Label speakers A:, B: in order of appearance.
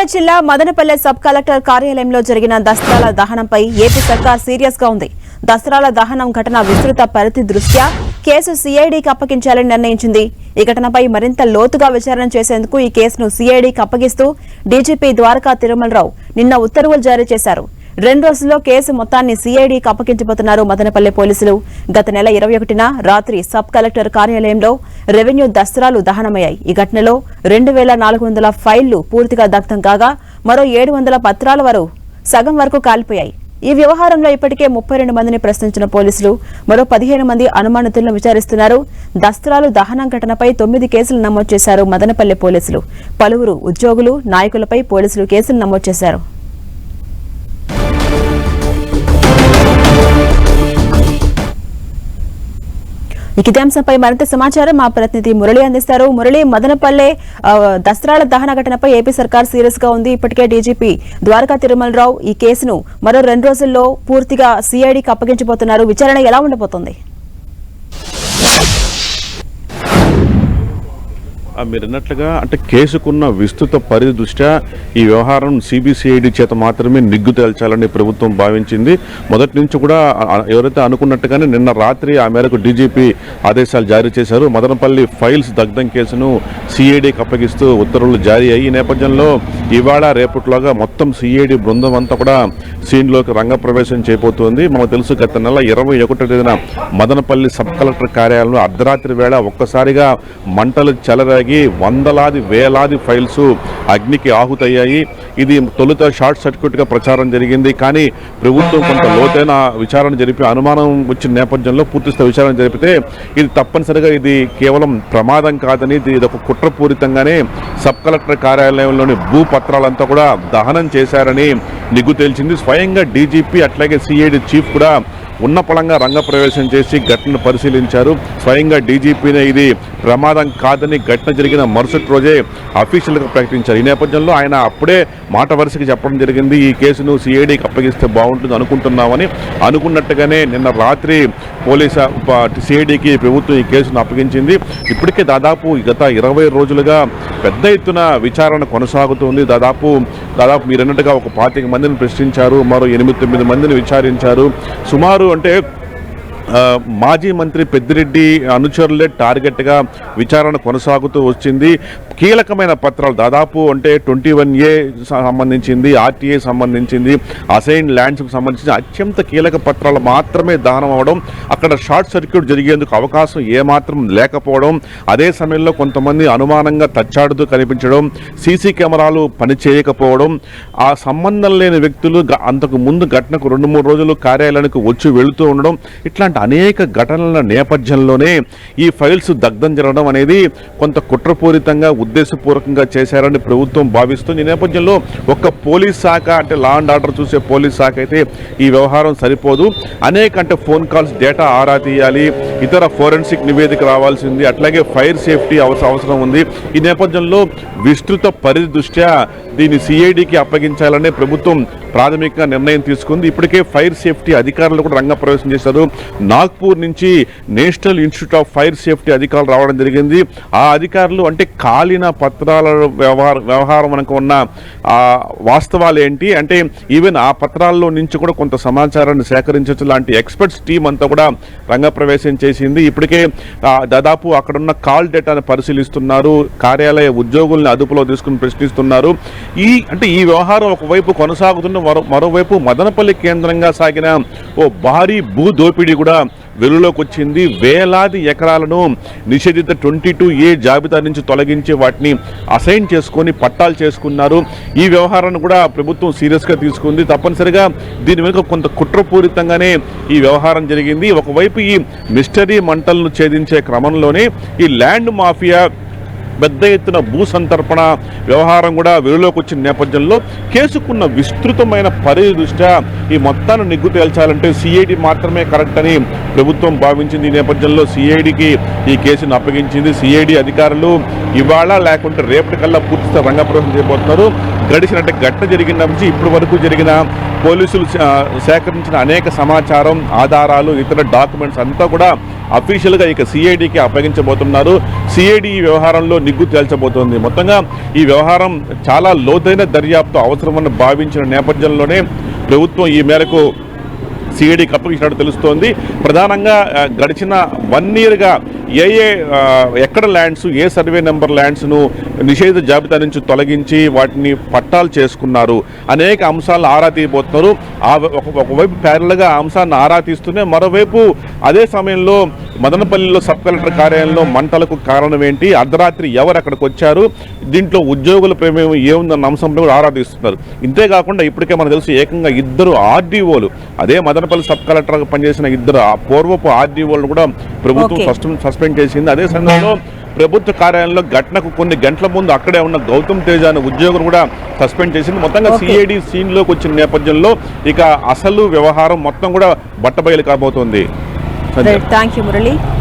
A: ఎన్టీఆర్ జిల్లా Madanapalle sub collector కార్యాలయంలో జరిగిన దసరాల దహనంపై ఏపీ సర్కార్ సీరియస్గా ఉంది. దసరాల దహనం ఘటన విస్తృత పరిధి దృష్ట్యా కేసు సీఐడీకి అప్పగించాలని నిర్ణయించింది. ఈ ఘటనపై మరింత లోతుగా విచారణ చేసేందుకు ఈ కేసును సిఐడికి అప్పగిస్తూ డీజీపీ ద్వారకా తిరుమలరావు నిన్న ఉత్తర్వులు జారీ చేశారు. రెండు రోజుల్లో కేసు మొత్తాన్ని సీఐడీకి అప్పగించబోతున్నారు మదనపల్లె పోలీసులు. గత నెల ఇరవై ఒకటిన రాత్రి సబ్ కలెక్టర్ కార్యాలయంలో రెవెన్యూ దస్త్రాలు దహనమయ్యాయి. ఈ ఘటనలో రెండు వేల నాలుగు వందల ఫైళ్ళు పూర్తిగా దగ్ధం కాగా మరో ఏడు వందల పత్రాల వరకు సగం వరకు కాలిపోయాయి. ఈ వ్యవహారంలో ఇప్పటికే ముప్పై రెండు మందిని ప్రశ్నించిన పోలీసులు మరో పదిహేను మంది అనుమానితులను విచారిస్తున్నారు. దస్త్రాలు దహనం ఘటనపై తొమ్మిది కేసులు నమోదు చేశారు మదనపల్లె పోలీసులు. పలువురు ఉద్యోగులు నాయకులపై పోలీసులు కేసులు నమోదు చేశారు. ఇక అంశంపై మరింత సమాచారం మా ప్రతినిధి మురళి అందిస్తారు. మురళి మదనపల్లె దసరాల దహన ఘటనపై ఏపీ సర్కార్ సీరియస్గా ఉంది. ఇప్పటికే డీజీపీ ద్వారకా తిరుమలరావు ఈ కేసును మరో రెండు రోజుల్లో పూర్తిగా సిఐడికి అప్పగించబోతున్నారు. విచారణ ఎలా ఉండబోతోంది?
B: మీరు అన్నట్లుగా అంటే కేసుకున్న విస్తృత పరిధి దృష్ట్యా ఈ వ్యవహారం సిబిసిఐడి చేత మాత్రమే నిగ్గు తేల్చాలని ప్రభుత్వం భావించింది. మొదటి నుంచి కూడా ఎవరైతే అనుకున్నట్టుగానే నిన్న రాత్రి ఆ మేరకు డీజీపీ ఆదేశాలు జారీ చేశారు. మదనపల్లి ఫైల్స్ దగ్ధం కేసును సిఐడికి అప్పగిస్తూ ఉత్తర్వులు జారీ అయ్యి ఈ నేపథ్యంలో ఇవాళ రేపట్లోగా మొత్తం సిఐడి బృందం అంతా కూడా సీన్లోకి రంగప్రవేశం చేయబోతోంది. మనకు తెలుసు గత నెల ఇరవై ఒకటో తేదీన మదనపల్లి సబ్ కలెక్టర్ కార్యాలయంలో అర్ధరాత్రి వేళ ఒక్కసారిగా మంటలు చెలరాగి వందలాది వేలాది ఫైల్స్ అగ్నికి ఆహుతయ్యాయి. ఇది తొలుత షార్ట్ సర్క్యూట్గా ప్రచారం జరిగింది. కానీ ప్రభుత్వం కొంత లోతైన విచారణ జరిపి అనుమానం వచ్చిన నేపథ్యంలో పూర్తిస్థాయి విచారణ జరిపితే ఇది తప్పనిసరిగా ఇది కేవలం ప్రమాదం కాదని ఇది ఇది ఒక కుట్రపూరితంగానే సబ్ కలెక్టర్ కార్యాలయంలోని భూ పత్రాలంతా కూడా దహనం చేశారని నిగ్గు తేల్చింది. స్వయంగా డీజీపీ అట్లాగే సిఐడి చీఫ్ కూడా ఉన్న పళంగా రంగప్రవేశం చేసి ఘటనను పరిశీలించారు. స్వయంగా డీజీపీనే ఇది ప్రమాదం కాదని ఘటన జరిగిన మరుసటి రోజే అఫీషియల్గా ప్రకటించారు. ఈ నేపథ్యంలో ఆయన అప్పుడే మాట వరుసకి చెప్పడం జరిగింది. ఈ కేసును సిఐడికి అప్పగిస్తే బాగుంటుంది అనుకుంటున్నామని అనుకున్నట్టుగానే నిన్న రాత్రి పోలీస్ సిఐడికి ప్రభుత్వం ఈ కేసును అప్పగించింది. ఇప్పటికే దాదాపు గత ఇరవై రోజులుగా పెద్ద ఎత్తున విచారణ కొనసాగుతుంది. దాదాపు దాదాపు మీరు అన్నట్టుగా ఒక పాతిక మందిని ప్రశ్నించారు. మరో ఎనిమిది తొమ్మిది మందిని విచారించారు. సుమారు అంటే ఆ, మాజీ మంత్రి పెద్దిరెడ్డి అనుచరులే టార్గెట్గా విచారణ కొనసాగుతూ వచ్చింది. కీలకమైన పత్రాలు దాదాపు అంటే ట్వంటీ వన్ ఏ సంబంధించింది ఆర్టీఏ సంబంధించింది అసైన్ ల్యాండ్స్కి సంబంధించిన అత్యంత కీలక పత్రాలు మాత్రమే దహనం అవడం అక్కడ షార్ట్ సర్క్యూట్ జరిగేందుకు అవకాశం ఏమాత్రం లేకపోవడం అదే సమయంలో కొంతమంది అనుమానంగా తచ్చాడుతూ కనిపించడం సీసీ కెమెరాలు పనిచేయకపోవడం ఆ సంబంధం లేని వ్యక్తులు అంతకు ముందు ఘటనకు రెండు మూడు రోజులు కార్యాలయానికి వచ్చి వెళుతూ ఉండడం ఇట్లాంటి అనేక ఘటనల నేపథ్యంలోనే ఈ ఫైల్స్ దగ్ధం జరగడం అనేది కొంత కుట్రపూరితంగా ఉద్దేశపూర్వకంగా చేశారని ప్రభుత్వం భావిస్తుంది ఈ నేపథ్యంలో ఒక్క పోలీస్ శాఖ అంటే లా అండ్ ఆర్డర్ చూసే పోలీస్ శాఖ అయితే ఈ వ్యవహారం సరిపోదు. అనేక అంటే ఫోన్ కాల్స్ డేటా ఆరా తీయాలి. ఇతర ఫోరెన్సిక్ నివేదిక రావాల్సింది. అట్లాగే ఫైర్ సేఫ్టీ అవస- అవసరం ఉంది. ఈ నేపథ్యంలో విస్తృత పరిధి దృష్ట్యా దీన్ని సిఐడికి అప్పగించాలనే ప్రభుత్వం ప్రాథమిక నిర్ణయం తీసుకుంది. ఇప్పటికే ఫైర్ సేఫ్టీ అధికారులు కూడా రంగప్రవేశం చేశారు. నాగ్పూర్ నుంచి national institute of fire safety అధికారులు రావడం జరిగింది. ఆ అధికారులు అంటే కాలిన పత్రాల వ్యవహార వ్యవహారం మనకు ఉన్న వాస్తవాలు ఏంటి? అంటే ఈవెన్ ఆ పత్రాల్లో నుంచి కూడా కొంత సమాచారాన్ని సేకరించవచ్చు. లాంటి ఎక్స్పర్ట్స్ టీం అంతా కూడా రంగప్రవేశం చేసింది. ఇప్పటికే దాదాపు అక్కడున్న కాల్ డేటాను పరిశీలిస్తున్నారు. కార్యాలయ ఉద్యోగుల్ని అదుపులో తీసుకుని ప్రశ్నిస్తున్నారు. ఈ అంటే ఈ వ్యవహారం ఒకవైపు కొనసాగుతున్న మరో మరోవైపు మదనపల్లి కేంద్రంగా సాగిన ఓ భారీ భూ దోపిడీ కూడా వెలుగులోకి వచ్చింది వేలాది ఎకరాలను నిషేధిత ట్వంటీ టూ ఏ జాబితా నుంచి తొలగించి వాటిని అసైన్ చేసుకొని పట్టాలు చేసుకున్నారు. ఈ వ్యవహారాన్ని కూడా ప్రభుత్వం సీరియస్గా తీసుకుంది. తప్పనిసరిగా దీని వెనుక కొంత కుట్రపూరితంగానే ఈ వ్యవహారం జరిగింది. ఒకవైపు ఈ మిస్టరీ మంటలను ఛేదించే క్రమంలోనే ఈ ల్యాండ్ మాఫియా పెద్ద ఎత్తున భూ సంతర్పణ వ్యవహారం కూడా వెలులోకి వచ్చిన నేపథ్యంలో కేసుకున్న విస్తృతమైన పరిధి దృష్ట్యా ఈ మొత్తాన్ని నిగ్గు తేల్చాలంటే సిఐడి మాత్రమే కరెక్ట్ అని ప్రభుత్వం భావించింది. ఈ నేపథ్యంలో సిఐడికి ఈ కేసును అప్పగించింది. సిఐడి అధికారులు ఇవాళ లేకుంటే రేపటికల్లా పూర్తిగా రంగప్రవేశం చేయబోతున్నారు. గడిచినట్టు ఘటన జరిగిన నుంచి ఇప్పటి వరకు జరిగిన పోలీసులు సేకరించిన అనేక సమాచారం ఆధారాలు ఇతర డాక్యుమెంట్స్ అంతా కూడా అఫీషియల్గా ఇక సిఐడికి అప్పగించబోతున్నారు. సిఐడి ఈ వ్యవహారంలో నిగ్గు తేల్చబోతోంది. మొత్తంగా ఈ వ్యవహారం చాలా లోతైన దర్యాప్తు అవసరమని భావించిన నేపథ్యంలోనే ప్రభుత్వం ఈ మేరకు సిఐడికి అప్పగించినట్టు తెలుస్తోంది. ప్రధానంగా గడిచిన వన్ ఇయర్గా ఏ ఏ ఎక్కడ ల్యాండ్స్ ఏ సర్వే నెంబర్ ల్యాండ్స్ను నిషేధ జాబితా నుంచి తొలగించి వాటిని పట్టాలు చేసుకున్నారు. అనేక అంశాలను ఆరా తీయబోతున్నారు. ఆ ఒక- ఒకవైపు ప్యారల్గా అంశాన్ని ఆరా తీస్తూనే మరోవైపు అదే సమయంలో మదనపల్లిలో సబ్ కలెక్టర్ కార్యాలయంలో మంటలకు కారణం ఏంటి? అర్ధరాత్రి ఎవరు అక్కడికి వచ్చారు? దీంట్లో ఉద్యోగుల ప్రమేయం ఏముందన్న అంశంలో కూడా ఆరా తీస్తున్నారు. ఇంతేకాకుండా ఇప్పటికే మనకు తెలుసు ఏకంగా ఇద్దరు ఆర్డీఓలు అదే మదనపల్లి సబ్ కలెక్టర్గా పనిచేసిన ఇద్దరు ఆ పూర్వపు ఆర్డీఓలను కూడా ప్రభుత్వం. సస్పెండ్ చేసింది. అదే సమయంలో ప్రభుత్వ కార్యాలయంలో ఘటనకు కొన్ని గంటల ముందు అక్కడే ఉన్న గౌతమ్ తేజ అనే ఉద్యోగులు కూడా సస్పెండ్ చేసింది. మొత్తంగా. సిఐడి సీన్లోకి వచ్చిన నేపథ్యంలో ఇక అసలు వ్యవహారం మొత్తం కూడా బట్టబయలు కాబోతోంది.
A: Thank you, Murali.